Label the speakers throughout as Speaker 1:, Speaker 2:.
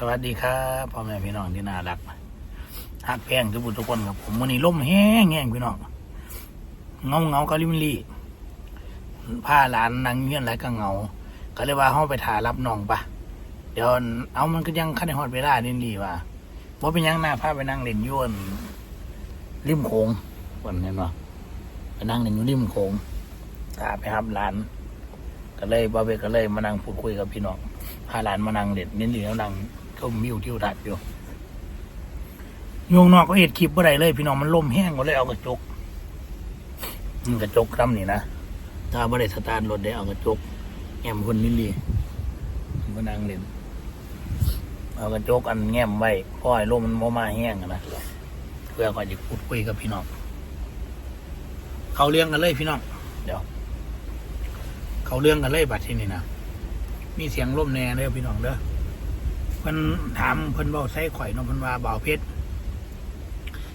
Speaker 1: สวัสดีครับพ่อแม่พี่น้องที่น่ารักฮักแพงทุกผู้ทุกคนครับผมวันนี้ล่มแห้งแห้งพี่น้องเงาเงากะลิมลี่ผ้าหลานนางเงี้ยนไรก็เงา ก็เลยว่าเขาไปถ่ายรับน้องปะเดี๋ยวเอามันก็ยังขั้นในฮอดเวลานินดีว่าว่าเป็นยังหน้าผ้าไปนั่งเล่นอยวนริมโขงวันเห็นปะไปนั่งเล่นอยู่ริมโขงถ่าไปรับหลาน ก็เลยบาเบก็เลยมานั่งพูดคุยกับพี่น้องพาหลานมานั่งเด็ดนินดีแล้วนั่ง ชมวิวทิวทัศน์อยู่โยงนอกก็เอ็ดคลิปบ่ได้เลย พี่น้องมันล่มแห้งก็เลยเอากระจกมันกระจกคำนี่นะถ้าบ่ได้สตาร์ทรถได้เอากระจกแง้มคนนินดีมานั่งเล่นเอากระจกอันแง้มไว้เพราะไอ้ลมมันบ่มาแห้งอะนะเพื่อก่อนจะพูดคุยกับพี่น้องเขาเรื่องกันเลยพี่น้องเดี๋ยว เขาเรื่องกันเลยบัดที่นี่นะมีเสียงร่มแน่เด้อพี่น้องเด้อเพิ่นถามเพิ่นเบาใส่ข่อยน้องเพิ่นว่าเบาเพชร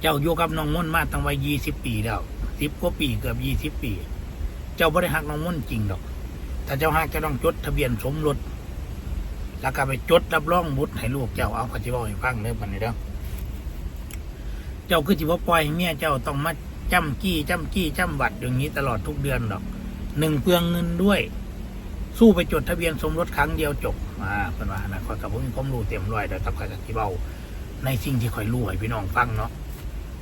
Speaker 1: เจ้าอยู่กับน้องมุ่นมาตั้งวัยยี่สิบปีแล้วสิบกว่าปีเกือบยี่สิบปี เจ้าบ่ได้หักน้องมุ่นจริงดอก ถ้าเจ้าหักจะต้องจดทะเบียนสมรสแล้วก็ไปจดรับรองบุตรให้ลูกเจ้าเอาก็สิบอกให้ฟังเด้อบัดนี้เด้อเจ้าคือสิบ่ปล่อยเมียเจ้าต้องมาจ้ำกี้จ้ำกี้จ้ำบัตรอย่างนี้ตลอดทุกเดือนดอกหนึ่งเปลืองเงินด้วย สู้ไปจดทะเบียนสมรสครั้งเดียวจบอ่าเป็นว่านะคอยกับผมมีความรู้เต็มร้อยแต่กับใครกับที่เบาในสิ่งที่คอยรู้ให้พี่น้องฟังเนาะ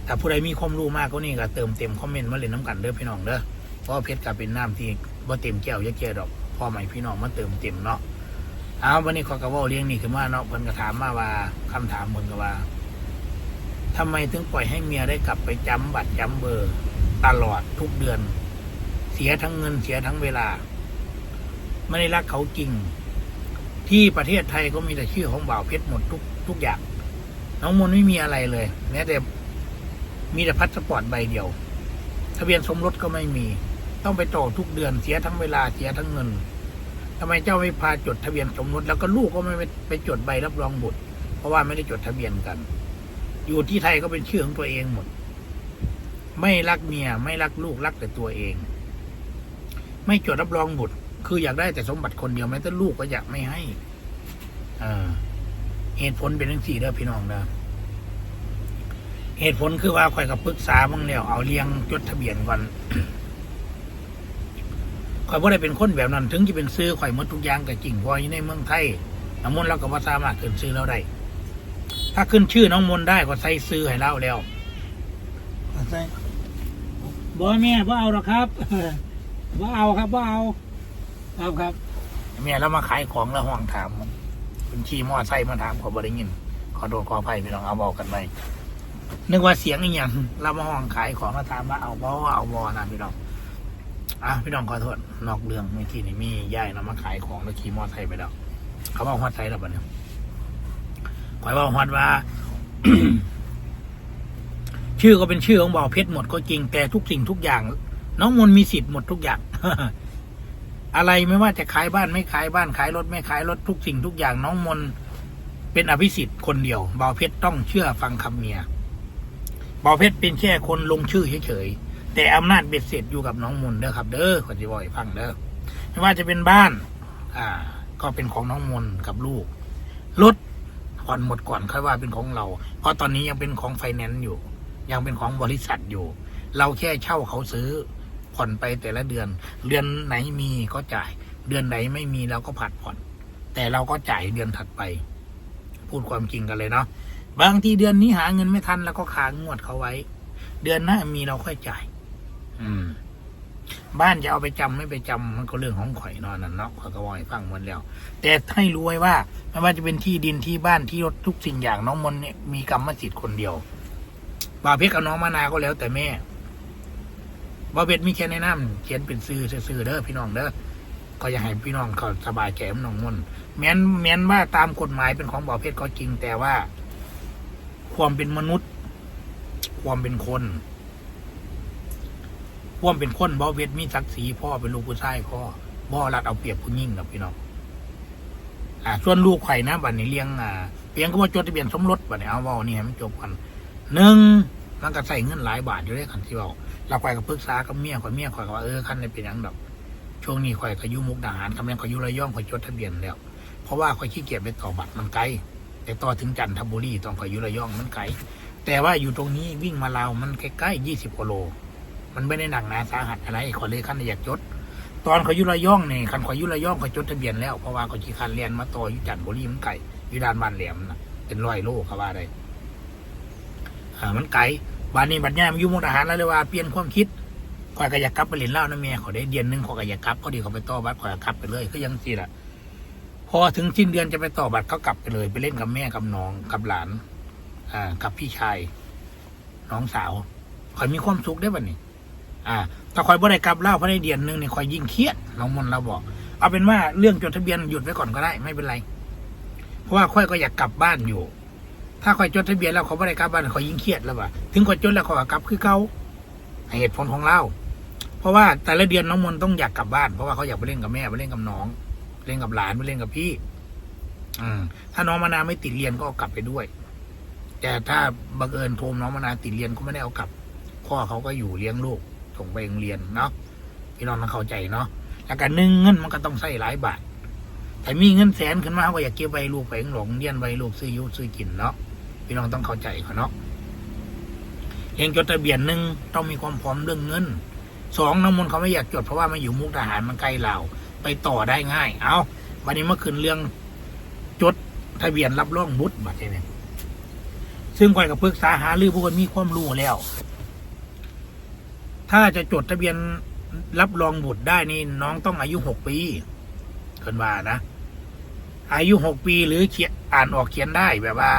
Speaker 1: ถ้าผู้ใดมีความรู้มากก็นี่ก็เติมเต็มคอมเมนต์มาเล่นน้ำกันเด้อพี่น้องเด้อเพราะเพชรกับเป็นน้ำที่บ่เต็มแก้วยักแก่ดอกพอใหม่พี่น้องมาเติมเต็มเนาะเอาวันนี้ขอกระว่าเลี้ยงนี่คือว่าเนาะเพิ่นก็ถามมาว่าคำถามเพิ่นก็ว่าทำไมถึงปล่อยให้เมียได้กลับไปจำบัตรจำเบอร์ ตลอดทุกเดือน เสียทั้งเงินเสียทั้งเวลา ไม่ได้รักเขาจริง ที่ประเทศไทยก็มีแต่ชื่อของบ่าวเพชรหมดทุกทุกอย่าง น้องมนต์ไม่มีอะไรเลยแม้แต่มีแต่พัสปอร์ตใบเดียว ทะเบียนสมรสก็ไม่มี ต้องไปต่อทุกเดือนเสียทั้งเวลาเสียทั้งเงินทำไมเจ้าไม่พาจดทะเบียนสมรสแล้วก็ลูกก็ไม่ไปไปจดใบรับรองบุตร เพราะว่าไม่ได้จดทะเบียนกัน อยู่ที่ไทยก็เป็นชื่อของตัวเองหมด ไม่รักเมียไม่รักลูกรักแต่ตัวเอง ไม่จดรับรองบุตร คืออยากได้แต่สมบัติคนเดียวแม้แต่ลูกก็อยากไม่ให้เออเหตุผลเป็นทั้งสี่เด้อพี่น้องเด้อเหตุผลคือว่าข่อยกับปรึกษามึงแล้วเอาเลี้ยงจดทะเบียนก่อนข่อยบ่ได้เป็นคนแบบนั้น ถึงจะเป็นซื้อข่อยมดทุกอย่างก็จริงพราะอยู่ในเมืองไทยน้องมนเราก็บ่สามารถขึ้นซื้อเราได้ถ้าขึ้นชื่อน้องมนได้ก็ใส่ซื้อให้เราแล้วใส่บ่แม่บ่เอาหรอครับว่เอาครับว่เอา ครับครับเมียเรามาขายของแล้วห้องถามเป็นขี่มอไซค์มาถามขอบริยิน ขอโทษขออภัยพี่น้องเอาบอกกันไปนึกว่าเสียงอีหยังเรามาห้องขายของมาถามว่าเอาบอเอาบอนะพี่น้องอะพี่น้องขอโทษนอกเรื่องเมื่อกี้นี่มีย่ายเรามาขายของแล้วขี่มอไซค์ไปแล้วเขาบอกฮอดไซค์แล้วปะเนี่ยขอยว่าฮอดว่าชื่อก็เป็นชื่อของบ่าวเพชรหมดก็จริงแต่ทุกสิ่งทุกอย่าง น้องมนมีสิทธิ์หมดทุกอย่าง อะไรไม่ว่าจะขายบ้านไม่ขายบ้านขายรถไม่ขายรถทุกสิ่งทุกอย่างน้องมนเป็นอภิสิทธิ์คนเดียวบ่าวเพชรต้องเชื่อฟังคำเมียบ่าวเพชรเป็นแค่คนลงชื่อเฉยๆแต่อำนาจเบ็ดเสร็จอยู่กับน้องมนเด้อครับ เด้อขอจะบอกให้ฟังเด้อไม่ว่าจะเป็นบ้าน อ่า ก็เป็นของน้องมนกับลูกรถผ่อนหมดก่อนค่อยว่าเป็นของเรา เพราะตอนนี้ยังเป็นของไฟแนนซ์อยู่ ยังเป็นของบริษัทอยู่ เราแค่เช่าเขาซื้อ ผ่อนไปแต่ละเดือน เดือนไหนมีก็จ่าย เดือนไหนไม่มีเราก็ผัดผ่อน แต่เราก็จ่ายเดือนถัดไป พูดความจริงกันเลยเนาะบางทีเดือนนี้หาเงินไม่ทันแล้วก็ค้างงวดเขาไว้ เดือนหน้ามีเราค่อยจ่าย อืม บ้านจะเอาไปจำไม่ไปจำมันก็เรื่องของข่อยเนอนนั่นเนาะข่อยก็วอยฟังหมันแล้ว แต่ให้รู้ไว้ว่าไม่ว่าจะเป็นที่ดินที่บ้านที่รถทุกสิ่งอย่างน้องมนต์เนี่ยมีกรรมสิทธิ์คนเดียวบาเพชรกับน้องมานาก็แล้วแต่แม่ บาเบ็ดมีแค่แนะนำเขียนเป็นซื้อซื้อเด้อพี่น้องเด้อก็อยากให้พี่น้องเขาสบายใจกับน้องมนแม้นแม้นว่าตามกฎหมายเป็นของบ่าวเพชรก็จริงแต่ว่า ความเป็นมนุษย์ ความเป็นคนความเป็นคนบ่าวเพชรมีศักดิ์ศรีพ่อเป็นลูกผู้ชายพ่อบ่อรัดเอาเปรียบผู้ยิ่งกับพี่น้องอ่าส่วนลูกไข่นะบัดนี้เลี้ยงอ่าเพียงก็มาจดทะเบียนสมรสบัดนี้เอาว่านี่ให้มันจบกันหนึ่ง มันก็ใส่เงินหลายบาทอยู่ด้วยกันที่เราเราข่อยก็ปรึกษากับเมียข่อยเมียข่อยว่าเออคันนี้เป็นหยังดอก ช่วงนี้ข่อยก็อยู่มุกดาหารคำแม่นข่อยอยู่ระย่องข่อยจดทะเบียนแล้ว เพราะว่าข่อยขี้เกียจไปต่อบัตรมันไกลแต่ต่อถึงจันทบุรีต้องไปอยุระย่องมันไกลแต่ว่าอยู่ตรงนี้วิ่งมาลาวมันใกล้ๆยี่สิบกิโล มันไม่ได้หนักหนาสาหัสอะไรขอเลยขั้นอยากจด ตอนเขาอยุระย่องเนี่ยคันขอยุระย่องขาจดทะเบียนแล้วเพราะว่าเขาขี่คันเรียนมาต่อยู่จันทบุรีมันไกลอยู่ด้านบ้านแหลมนะเป็นร้อยโลเขาว่าได้ อ่ามันไกลบ้านนี้บัดนี้มันอยู่มุกดาหารแล้วเลยว่าเปลี่ยนความคิดขอยก็อยากกลับไปเรียนเล่านะเมียขาได้เดือนหนึงขาก็อยากกลับก็ดีเขาไปต่อบัตรขอยกลับไปเลยก็ยังสิละพอถึงสิ้นเดือนจะไปต่อบัตรเขากลับไปเลย ไปเล่นกับแม่กับน้องกับหลาน อ่า กับพี่ชายน้องสาวคอยมีความสุขได้บัดนี้ อ่าถ้าคอยบ่ได้กลับเล่าเพราะในเดือนหนึงเนี่ยคอยยิ่งเครียดน้องมนเราบอก เอาเป็นว่าเรื่องจดทะเบียนหยุดไว้ก่อนก็ได้ ไม่เป็นไร เพราะว่าค่อยก็อยากกลับบ้านอยู่ ถ้าค่อยจดทะเบียนแล้วเขาไม่ได้กลับบ้านเขายิ่งเครียดแล้วว่ะถึงค่อยจดแล้วเขาก็กลับคือเขาเหตุผลของเราเพราะว่าแต่ละเดือนน้องมนต์ต้องอยากกลับบ้านเพราะว่าเขาอยากไปเล่นกับแม่ไปเล่นกับน้องเล่นกับหลานไปเล่นกับพี่ อืมถ้าน้องมานาไม่ติดเรียนก็เอากลับไปด้วย แต่ถ้าบังเอิญโทมน้องมานาติดเรียนก็ไม่ได้เอากลับพ่อเขาก็อยู่เลี้ยงลูกส่งไปโรงเรียนเนาะพี่น้องต้องเข้าใจเนาะแล้วการนึ่งเงินมันก็ต้องใส่หลายบาทแต่มีเงินแสนขึ้นมาเขาก็อยากเก็บไว้ลูกไปหลงเรียนไว้ลูกซื้ออยุซื้อกินเนาะ พี่น้องต้องเข้าใจเขาเนาะเองจดทะเบียนหนึ่งต้องมีความพร้อมเรื่องเงินสองน้ำมนต์เขาไม่อยากจดเพราะว่ามาอยู่มุกดาหารมันใกล้เราไปต่อได้ง่าย เอาวันนี้เมื่อคืนเรื่องจดทะเบียนรับรองบุตรบัตรเนี่ยซึ่งก่อยกับปรึกษาหารือผู้คนมีความรู้แล้ว ถ้าจะจดทะเบียนรับรองบุตรได้นี่น้องต้องอายุหกปีเกินว่านะ อายุหกปีหรือเขียนอ่านออกเขียนได้แบบว่า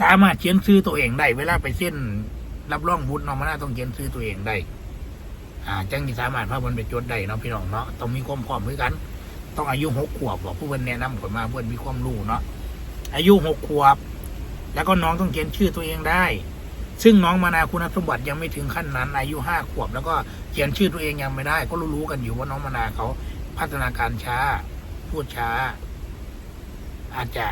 Speaker 1: สามารถเขียนชื่อตัวเองได้ เวลาไปเส้น รับรองบุตรน้องมันน่าต้องเขียนชื่อตัวเองได้ อ่าจังที่สามารถพามันไปจดได้เนาะพี่น้องเนาะต้องมีความพร้อมเหมือนกัน ต้องอายุหกขวบบอกผู้เพิ่นแนะนำผลมาเพื่อนมีความรู้เนาะอายุหกขวบ แล้วก็น้องต้องเขียนชื่อตัวเองได้ ซึ่งน้องมานาคุณสมบัติยังไม่ถึงขั้นนั้น อายุห้าขวบ แล้วก็เขียนชื่อตัวเองยังไม่ได้ ก็รู้ๆกันอยู่ว่าน้องมานาเขาพัฒนาการช้า พูดช้า อาจจะ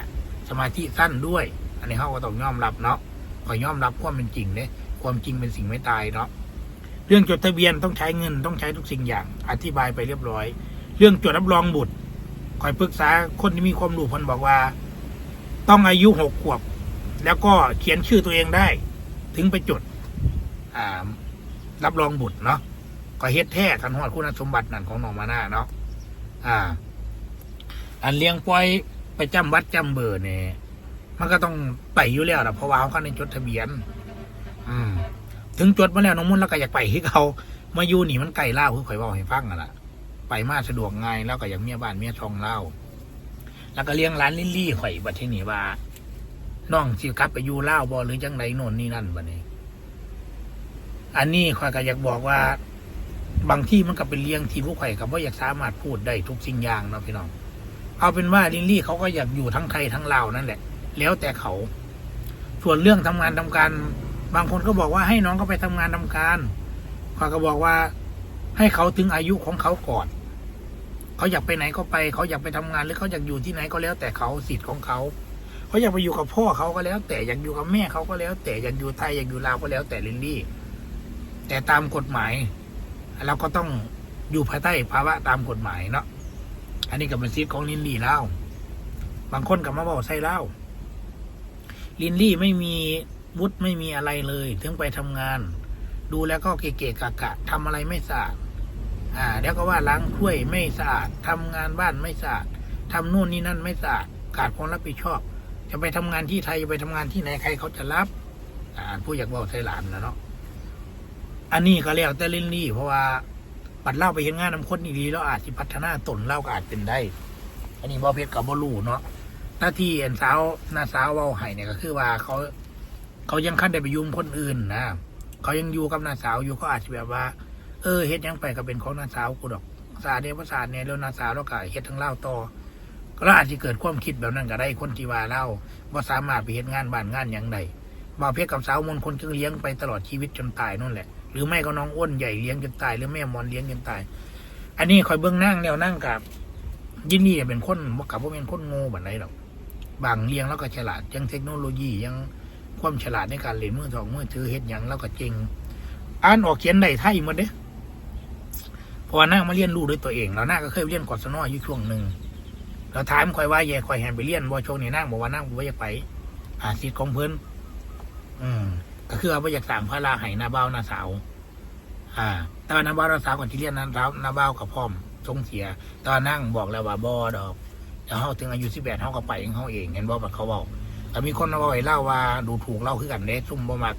Speaker 1: สมาธิสั้นด้วย อันนี้เขาก็ต้องยอมรับเนาะขอยอมรับความเป็นจริงเนี่ยความจริงเป็นสิ่งไม่ตายเนาะเรื่องจดทะเบียนต้องใช้เงินต้องใช้ทุกสิ่งอย่าง อธิบายไปเรียบร้อย เรื่องจดรับรองบุตรคอยปรึกษาคนที่มีความรู้พนบอกว่า ต้องอายุหกขวบ แล้วก็เขียนชื่อตัวเองได้ ถึงไปจดอ่ารับรองบุตรเนาะก็เฮ็ดแท้ทันหอดคุณสมบัตินั่นของน้องมานาเนาะอ่า อันเลี้ยงปล่อยไปจำวัดจำเบอร์เนี่ย มันก็ต้องไปอยู่แล้วนะเพราะว่าเขาในจดทะเบียน อืม ถึงจดมาแล้วน้องมุ่นแล้วก็อยากไปที่เขามาอยู่นี่มันไกลเล่าคือข่อยบอกให้ฟังอะล่ะไปมาสะดวกง่ายแล้วก็อย่างเมียบ้านเมียช่องเล่าแล้วก็เลี้ยงร้านลิลลี่ข่อยบัดที่นี่ว่าน้องสิกลับไปอยู่เล่าบ่หรือจังไรโน่นนี่นั่นบัดนี้อันนี้ข่อยก็อยากบอกว่า บางที่มันก็เป็นเลี้ยงที่ผู้ข่อยกับว่าอยากสามารถพูดได้ทุกสิ่งอย่างเนาะพี่น้องเอาเป็นว่าลิลลี่เขาก็อยากอยู่ทั้งไทยทั้งลาวนั่นแหละ แล้วแต่เขา ส่วนเรื่องทำงานทำการ บางคนก็บอกว่าให้น้องก็ไปทำงานทำการเขาก็บอกว่าให้เขาถึงอายุของเขาก่อน เขาอยากไปไหนก็ไป เขาอยากไปทำงานหรือเขาอยากอยู่ที่ไหนก็แล้วแต่เขาสิทธิ์ของเขาเขาอยากไปอยู่กับพ่อเขาก็แล้ว แต่อยากอยู่กับแม่เขาก็แล้ว แต่อยากอยู่ไทยอยากอยู่ลาวก็แล้วแต่ลิลลี่แต่ตามกฎหมายเราก็ต้องอยู่ภายใต้ภาวะตามกฎหมายเนาะอันนี้ก็เป็นสิทธิ์ของลินลี่เล่าบางคนกับมาบอกใส่เล่า ลินลี่ไม่มีวุฒิไม่มีอะไรเลย ถึงไปทำงาน ดูแล้วก็เกะๆกะกะทำอะไรไม่สะอาดอ่าเดี๋ยวก็ว่าล้างถ้วยไม่สะอาดทำงานบ้านไม่สะอาดทำนู่นนี่นั่นไม่สะอาดขาดความรับผิดชอบ จะไปทำงานที่ไทยจะไปทำงานที่ไหนใครเขาจะรับ อ่าผู้อยากบอกใส่หลานนะเนาะอันนี้ก็แล้วแต่ลินลี่ เพราะว่าปัดเล่าไปเห็นงานน้ำคนดีๆแล้วอาจจะพัฒนาตนเล่าก็อาจเป็นได้ อันนี้บอเพชรกับบอลูเนาะ หน้าที่เอ็นสาวหน้าสาวเว้าไห้เนี่ยก็คือว่าเขา เขายังคันได้ไปยุ่งคนอื่นนะเขายังอยู่กับหน้าสาวอยู่เขาอาจจะแบบว่า เออเฮ็ดยังไปก็เป็นของหน้าสาวกูดอกศาสตร์เนี่ยภาษาสตร์เนี่ยแล้วหน้าสาวแล้วก็เฮ็ดทั้งเล่าต่อก็อาจจะเกิดความคิดแบบนั้นก็ได้คนที่ว่าเล่าว่าสามารถไปเฮ็ดงานบ้านงานหยังใดบอเพชรกับสาวมนคนจึงเลี้ยงไปตลอดชีวิตจนตายนั่นแหละ หรือไม่ก็น้องอ้วนใหญ่เลี้ยงจนตายหรือแม่มอนเลี้ยงจนตาย อันนี้คอยเบื้องนั่งแนวนั่งกับยินดีเป็นคนบ่กับว่าเป็นคนโง่แบบไหนหรอก บางเลี้ยงแล้วก็ฉลาดยังเทคโนโลยียังความฉลาดในการเล่นมือสองมือถือเฮ็ดหยังแล้วก็เจงอ่านออกเขียนได้ไทยหมดเด้เพราะว่านั่งมาเรียนรู้ด้วยตัวเอง แล้วนั่งก็เคยเรียนกอดสนออยู่ช่วงหนึ่งเราถามคอยว่าแย่คอยแหนไปเรียนว่าช่วงนี้นั่งบอกว่านั่งบ่อยากไปอ่าสิทธิ์ของเพิ่นอืมก็คือเอาไปอยากสามพระลาไห้หนาเบ้าหนาสาว อ่าต่ว่าหนาเบ้าหนาสาวก่อนที่เรียนนั้นแล้วหนาเบ้ากับพ่อมทรงเสีย ตอนนั่งบอกแล้วว่าบ่ดอก เดี๋ยวเขาถึงอายุสิบแปดเขาก็ไปของเขาเองเห็นบ่แบบเขาบอกแต่มีคนมาบอกให้เล่าว่าดูถูกเล่าคือกันเด้ซุ่มบ่มัก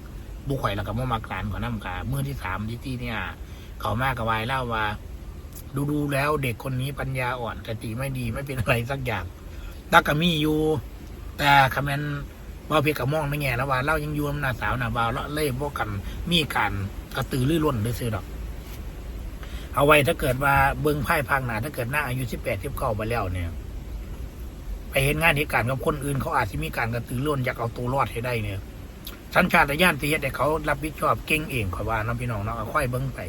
Speaker 1: บุกข่อยแล้วก็บ่มักหลานของน้ำกาเมื่อที่สามที่ที่เนี่ย เขามากกับวายเล่าว่า ดูดูแล้วเด็กคนนี้ปัญญาอ่อนสติไม่ดีไม่เป็นอะไรสักอย่างดักกะมีอยู่ แต่คำนั้นว่าเพียกับมองไม่แง่แล้วว่าเล่ายังยูนำหน้าสาวหน้าบ่าวแล้วเล่พวกกันมีการกระตือรือร้นด้วยซื้อดอก เอาไว้ถ้าเกิดว่าเบิ้งไพ่พังหนาถ้าเกิดหน้าอายุสิบแปดสิบเก้าไปแล้วเนี่ย ไปเห็นงานเหตุการณ์กับคนอื่นเขาอาจจะมีการกระตือร้นอยากเอาตัวรอดให้ได้เนี่ยสัญชาตญาณที่เฮ็ดให้เขารับผิดชอบเก่งเองขอยว่าน้องพี่น้องเนาะเอาค่อยเบิ้งไป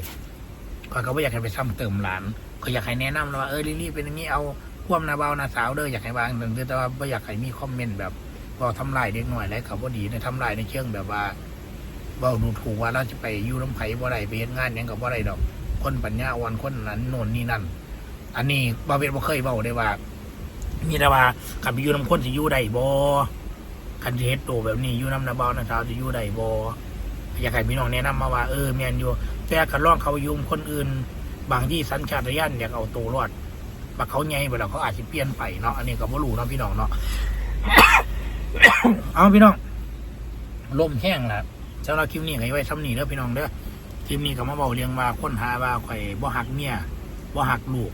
Speaker 1: ขอยก็ไม่อยากให้ไปซ้ำเติมหลานก็อยากให้แนะนำนะว่าเออลิลี่เป็นอย่างนี้เอาควมหนาเบาหนาสาวเด้ออยากให้วางหนึ่งแต่ว่าไม่อยากให้มีคอมเมนต์แบบบอกทำลายเด็กหน่อยแล้วเขาบ่ดีในทำลายในเชิงแบบว่าเบาดูถูกว่าเราจะไปอยู่น้ำไผ่บ่ได้ไปเฮ็ดงานหยังกับบ่ได้ดอก คนปัญญาอ่อนคนนั้นโน่นนี่นั่น อันนี้บ่เป็นบ่เคยเว้าได้ว่า มีแต่ว่าขับไปอยู่น้ำคนสิอยู่ได้บ่คันเฮ็ดโตแบบนี้อยู่น้ำนาเบานะเช้าจะอยู่ได้บ่อยากให้พี่น้องแนะนำมาว่าเออแม่นอยู่แต่คันลองเขายุ่มคนอื่น บางที่สัญชาตญาณอยากเอาตัวรอดบักเขาใหญ่ไปแล้วเขาอาจสิเปลี่ยนไปเนาะอันนี้ก็บ่รู้เนาะพี่น้องเนาะเอาพี่น้องลมแห้งแล้วสำหรับคลิปนี้ให้ไว้ซ้ำนี้เด้อพี่น้องเด้อคลิปนี้ก็มาเว้าเรียงว่าคนหาว่าข่อยบ่หักเมียบ่หักลูก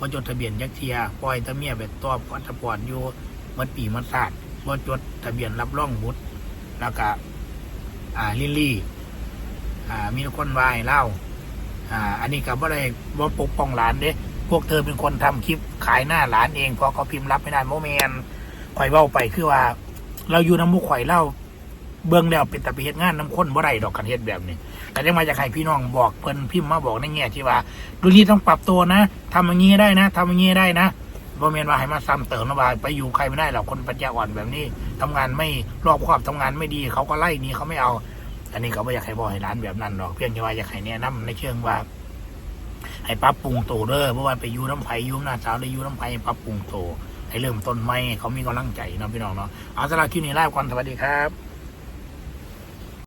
Speaker 1: บ่จดทะเบียนยักเทียปล่อยตะเมียไปตอบพัสปอร์ตอยู่มันปีมันศาสตร์บ่จดทะเบียนรับรองบุตรแล้วก็อ่าลิลลี่อ่ามีคนวายเล่าอ่าอันนี้ก็บ่ได้บ่ปกป้องหลานเด้พวกเธอเป็นคนทำคลิปขายหน้าหลานเองเพราะเขาพิมพ์รับไม่ได้โมเมนข่อยเว้าไปคือว่า เราอยู่น้ำมุกข่อยเล่า เบื้องแล้วเป็นตะไปเฮ็ดงานน้ำข้นบ่ได้ดอกกันเฮ็ดแบบนี้แต่ยังมาจากให้พี่น้องบอกเพิ่นพิมพ์มาบอกในแง่ที่ว่าดูนี่ต้องปรับตัวนะทำอย่างนี้ได้นะทำอย่างนี้ได้นะบ่แม่นว่าให้มาซ้ำเติมนะว่าไปอยู่ใครไม่ได้หรอกคนปัญญาอ่อนแบบนี้ทำงานไม่รอบคอบทำงานไม่ดีเขาก็ไล่หนี้เขาไม่เอา อันนี้เขาไม่อยากให้บอกให้ร้านแบบนั้นหรอกเพียงแต่ว่าอยากให้แนะนำในเชิงว่า ให้ปรับปรุงตัวเด้อเพราะว่าไปอยู่น้ำไผ่อยู่หน้าสาวได้อยู่น้ำไผ่ปรับปรุงตัวให้เริ่มต้นใหม่เขามีกำลังใจเนาะพี่น้องเนาะเอาสำหรับคลิปนี้ลาไปก่อนสวัสดีครับ